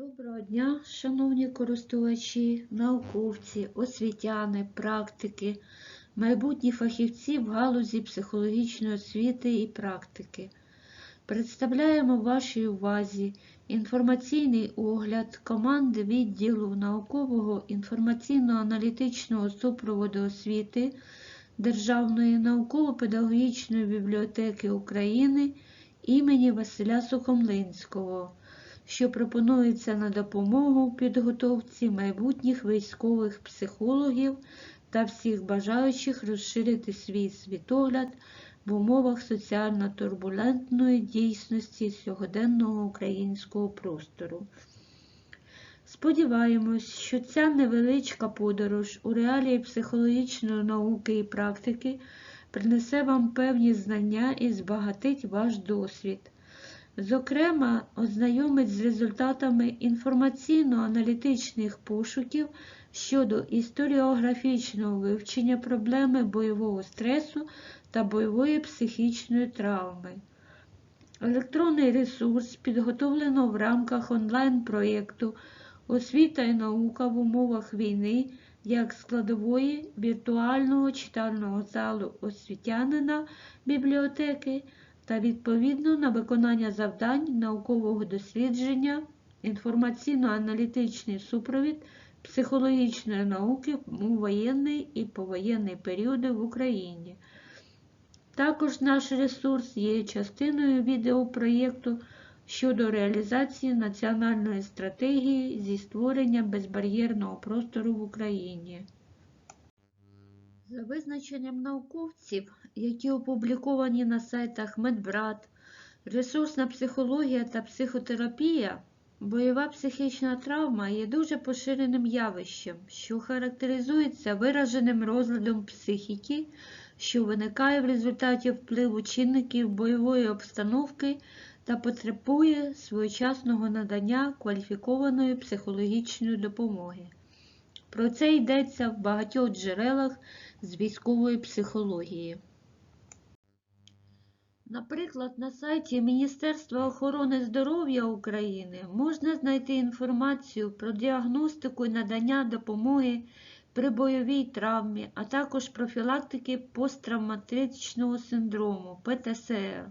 Доброго дня, шановні користувачі, науковці, освітяни, практики, майбутні фахівці в галузі психологічної освіти і практики. Представляємо вашій увазі інформаційний огляд команди відділу наукового інформаційно-аналітичного супроводу освіти Державної науково-педагогічної бібліотеки України імені Василя Сухомлинського що пропонується на допомогу підготовці майбутніх військових психологів та всіх бажаючих розширити свій світогляд в умовах соціально-турбулентної дійсності сьогоденного українського простору. Сподіваємось, що ця невеличка подорож у реалії психологічної науки і практики принесе вам певні знання і збагатить ваш досвід. Зокрема, ознайомить з результатами інформаційно-аналітичних пошуків щодо історіографічного вивчення проблеми бойового стресу та бойової психічної травми. Електронний ресурс підготовлено в рамках онлайн-проєкту Освіта і наука в умовах війни як складової віртуального читального залу освітянина бібліотеки та відповідно на виконання завдань наукового дослідження, інформаційно-аналітичний супровід психологічної науки у воєнний і повоєнний періоди в Україні. Також наш ресурс є частиною відеопроєкту щодо реалізації національної стратегії зі створення безбар'єрного простору в Україні. За визначенням науковців, які опубліковані на сайтах Медбрат, ресурсна психологія та психотерапія, бойова психічна травма є дуже поширеним явищем, що характеризується вираженим розладом психіки, що виникає в результаті впливу чинників бойової обстановки та потребує своєчасного надання кваліфікованої психологічної допомоги. Про це йдеться в багатьох джерелах з військової психології. Наприклад, на сайті Міністерства охорони здоров'я України можна знайти інформацію про діагностику і надання допомоги при бойовій травмі, а також профілактики посттравматичного синдрому ПТСР.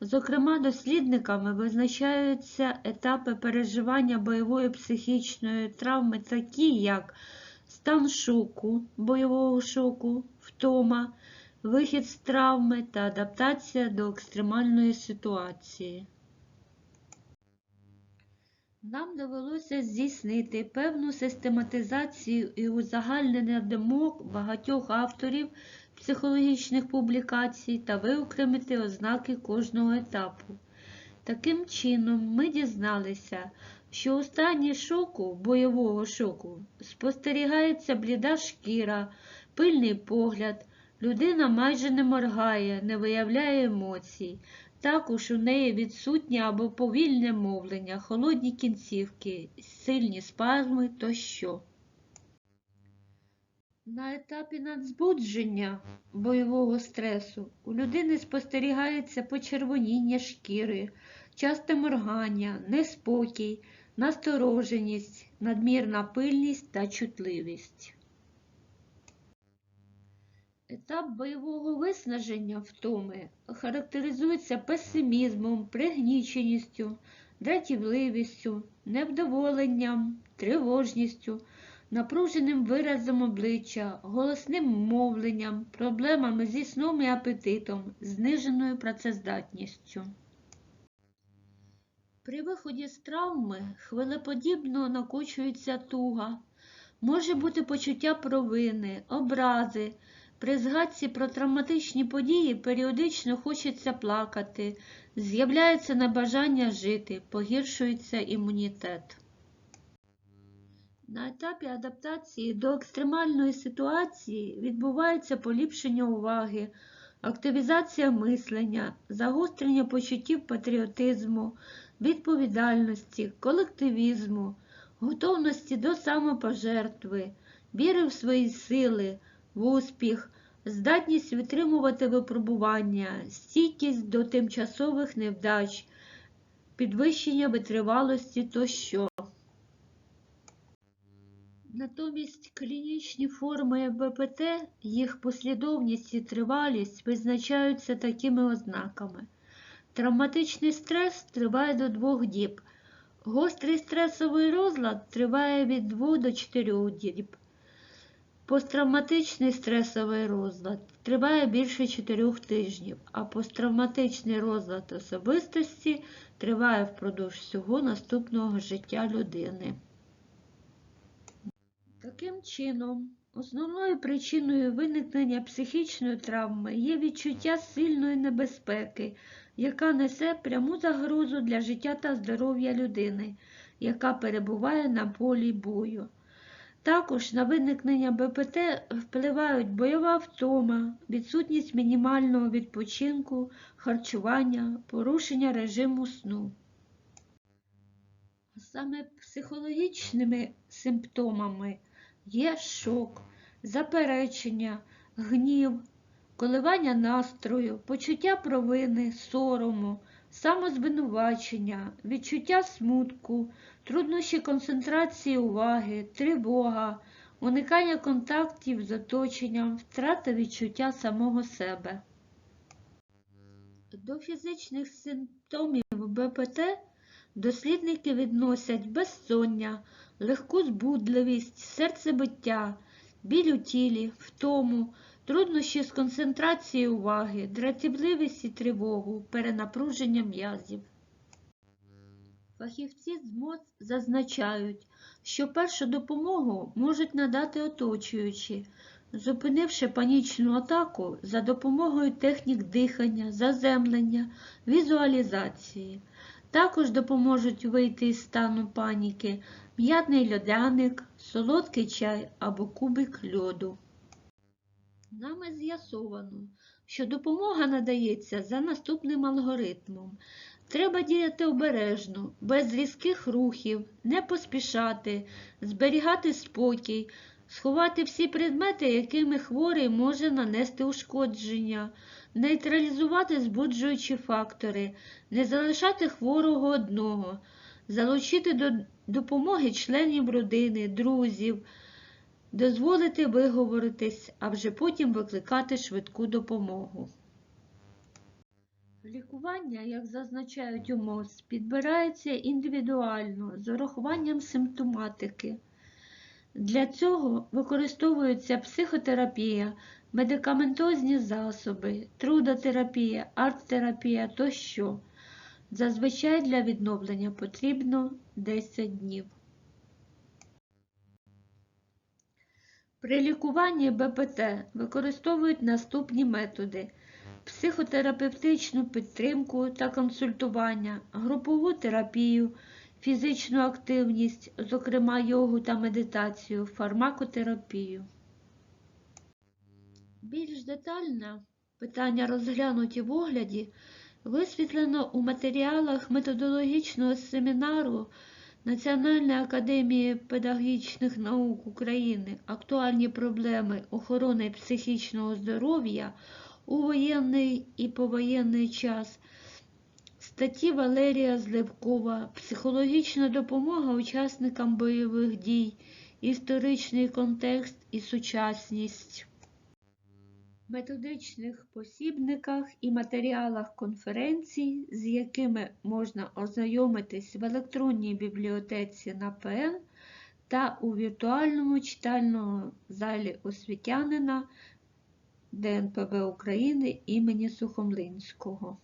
Зокрема, дослідниками визначаються етапи переживання бойової психічної травми, такі як стан шоку, бойового шоку, втома, вихід з травми та адаптація до екстремальної ситуації. Нам довелося здійснити певну систематизацію і узагальнення думок багатьох авторів психологічних публікацій та виокремити ознаки кожного етапу. Таким чином, ми дізналися, що у стані шоку, бойового шоку, спостерігається бліда шкіра, пильний погляд, людина майже не моргає, не виявляє емоцій. Також у неї відсутнє або повільне мовлення, холодні кінцівки, сильні спазми тощо. На етапі надзбудження бойового стресу у людини спостерігається почервоніння шкіри, часте моргання, неспокій, настороженість, надмірна пильність та чутливість. Етап бойового виснаження втоми характеризується песимізмом, пригніченістю, дратівливістю, невдоволенням, тривожністю, напруженим виразом обличчя, голосним мовленням, проблемами зі сном і апетитом, зниженою працездатністю. При виході з травми хвилеподібно накочується туга, може бути почуття провини, образи. При згадці про травматичні події періодично хочеться плакати, з'являється небажання жити, погіршується імунітет. На етапі адаптації до екстремальної ситуації відбувається поліпшення уваги, активізація мислення, загострення почуттів патріотизму, відповідальності, колективізму, готовності до самопожертви, віри в свої сили, успіх, здатність витримувати випробування, стійкість до тимчасових невдач, підвищення витривалості тощо. Натомість клінічні форми БПТ, їх послідовність і тривалість визначаються такими ознаками. Травматичний стрес триває до 2 діб. Гострий стресовий розлад триває від 2 до 4 діб. Посттравматичний стресовий розлад триває більше 4 тижнів, а посттравматичний розлад особистості триває впродовж всього наступного життя людини. Таким чином, основною причиною виникнення психічної травми є відчуття сильної небезпеки, яка несе пряму загрозу для життя та здоров'я людини, яка перебуває на полі бою. Також на виникнення БПТ впливають бойова втома, відсутність мінімального відпочинку, харчування, порушення режиму сну. Саме психологічними симптомами є шок, заперечення, гнів, коливання настрою, почуття провини, сорому, самозвинувачення, відчуття смутку, труднощі концентрації уваги, тривога, уникання контактів з оточенням, втрата відчуття самого себе. До фізичних симптомів БПТ дослідники відносять безсоння, легку збудливість, серцебиття, біль у тілі, втому, труднощі з концентрацією уваги, дратівливість і тривогу, перенапруження м'язів. Фахівці з МОЗ зазначають, що першу допомогу можуть надати оточуючі, зупинивши панічну атаку за допомогою технік дихання, заземлення, візуалізації. Також допоможуть вийти із стану паніки м'ятний льодяник, солодкий чай або кубик льоду. Нами з'ясовано, що допомога надається за наступним алгоритмом. Треба діяти обережно, без різких рухів, не поспішати, зберігати спокій, сховати всі предмети, якими хворий може нанести ушкодження, нейтралізувати збуджуючі фактори, не залишати хворого одного, залучити до допомоги членів родини, друзів, дозволити виговоритись, а вже потім викликати швидку допомогу. Лікування, як зазначають у МОЗ, підбирається індивідуально з урахуванням симптоматики. Для цього використовується психотерапія, медикаментозні засоби, трудотерапія, арт-терапія тощо. Зазвичай для відновлення потрібно 10 днів. При лікуванні БПТ використовують наступні методи: психотерапевтичну підтримку та консультування, групову терапію, фізичну активність, зокрема йогу та медитацію, фармакотерапію. Більш детально питання розглянуті в огляді висвітлено у матеріалах методологічного семінару Національної академії педагогічних наук України актуальні проблеми охорони психічного здоров'я у воєнний і повоєнний час. Статті Валерія Зливкова Психологічна допомога учасникам бойових дій, історичний контекст і сучасність. Методичних посібниках і матеріалах конференцій, з якими можна ознайомитись в електронній бібліотеці на ПН та у віртуальному читальному залі освітянина ДНПБ України імені Сухомлинського.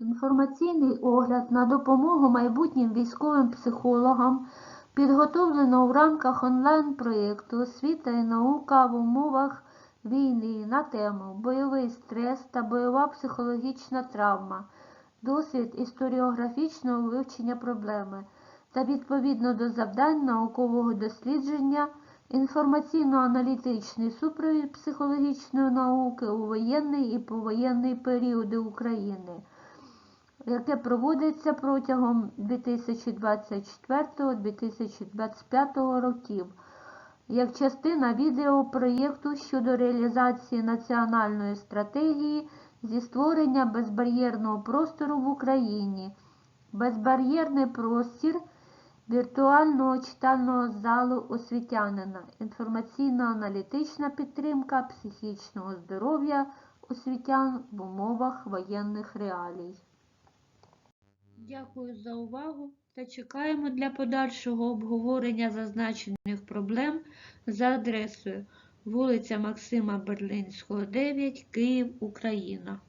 Інформаційний огляд на допомогу майбутнім військовим психологам підготовлено в рамках онлайн-проєкту Освіта і наука в умовах війни на тему Бойовий стрес та бойова психологічна травма, досвід історіографічного вивчення проблеми та відповідно до завдань наукового дослідження інформаційно-аналітичний супровід психологічної науки у воєнний і повоєнний періоди України яке проводиться протягом 2024-2025 років, як частина відеопроєкту щодо реалізації національної стратегії зі створення безбар'єрного простору в Україні. Безбар'єрний простір віртуального читального залу освітянина, інформаційно-аналітична підтримка психічного здоров'я освітян в умовах воєнних реалій. Дякую за увагу та чекаємо для подальшого обговорення зазначених проблем за адресою вулиця Максима Берлинського, 9, Київ, Україна.